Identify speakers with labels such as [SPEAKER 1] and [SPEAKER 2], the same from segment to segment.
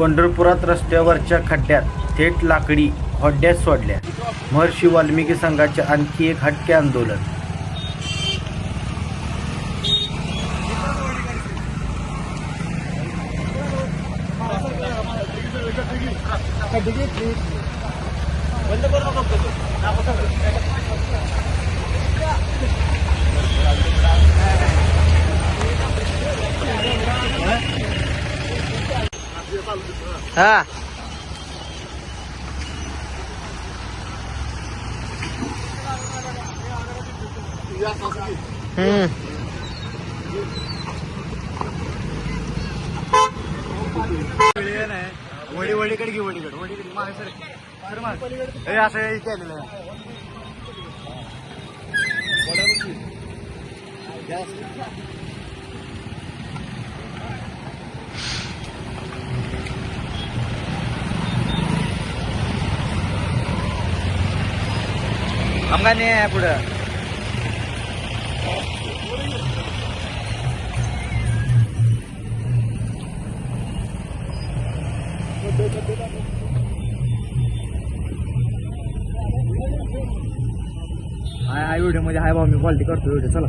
[SPEAKER 1] पंढरपुरात रस्त्यावरच्या खड्ड्यात थेट लाकडी होड्यात सोडल्या. महर्षी वाल्मिकी संघाचे आणखी एक हटके आंदोलन.
[SPEAKER 2] हा. हम्म.
[SPEAKER 1] वडी वडीकडे घे वडीकडे. वडीकडे. मागे सर. सर मागे. हे असं केलेलं आहे.
[SPEAKER 2] आमका नाही आहे पुढं
[SPEAKER 1] हाय हाय व्हिडिओमध्ये हाय भाऊ मी क्वालिटी करतो व्हिडिओ चला।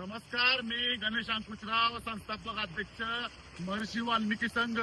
[SPEAKER 3] नमस्कार मी गणेश अंकुशराव संस्थापक अध्यक्ष महर्षी वाल्मिकी संघ.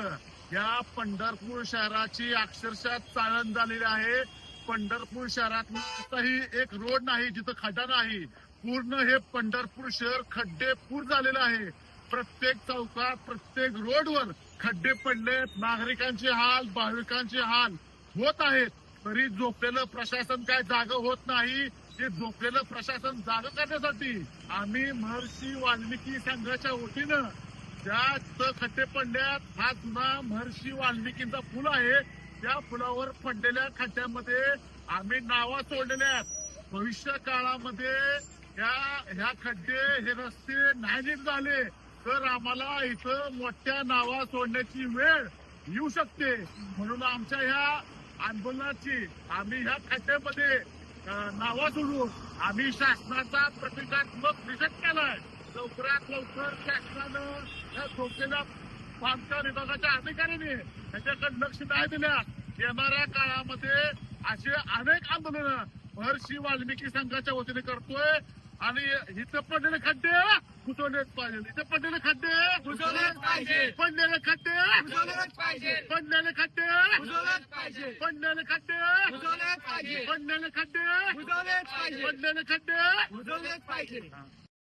[SPEAKER 3] या पंढरपूर शहराची अक्षरशः चाळण झालेली आहे. पंढरपूर शहरात नुसताही एक रोड नाही जिथं खड्डा नाही. पूर्ण हे पंढरपूर शहर खड्डे पूर झालेलं आहे. प्रत्येक चौकात प्रत्येक रोडवर खड्डे पडले नागरिकांचे हाल भाविकांचे हाल होत आहेत. तरी झोपलेलं प्रशासन काय जाग होत नाही. ते झोपलेलं प्रशासन जाग करण्यासाठी आम्ही महर्षी वाल्मिकी संघाच्या वतीनं ज्या खड्डे पडल्यात हा जुना महर्षी वाल्मिकींचा पूल आहे त्या पुलावर पडलेल्या खड्ड्यामध्ये आम्ही नावा सोडलेल्या आहेत. भविष्य काळामध्ये या ह्या खड्डे हे रस्ते नाही झाले तर आम्हाला इथं मोठ्या नावा सोडण्याची वेळ येऊ शकते. म्हणून आमच्या ह्या आंदोलनाची आम्ही ह्या खड्ड्यामध्ये अं, नावा आम्ही शासनाचा प्रतिकात्मक निषेध केलाय. लवकरात लवकर शासनानं या झोपलेल्या बांधकाम विभागाच्या अधिकाऱ्यांनी त्याच्याकडे लक्ष नाही दिल्यास येणाऱ्या काळामध्ये असे अनेक आंदोलन महर्षी वाल्मिकी संघाच्या वतीने करतोय. आणि हिचं पडलेले खड्डे घुसवलेच पाहिजे इथं पडलेले खड्डे
[SPEAKER 2] घुसवलेच पाहिजे.
[SPEAKER 3] पडलेले खड्डे
[SPEAKER 2] घुसवलेच पाहिजे.
[SPEAKER 3] पडलेले खड्डे
[SPEAKER 2] घुसवलेच पाहिजे.
[SPEAKER 3] पडलेले खड्डे
[SPEAKER 2] घुसवलेच पाहिजे.
[SPEAKER 3] पडलेले खड्डे
[SPEAKER 2] घुसवलेच पाहिजे.
[SPEAKER 3] पडलेले खड्डे
[SPEAKER 2] घुसवलेच पाहिजे.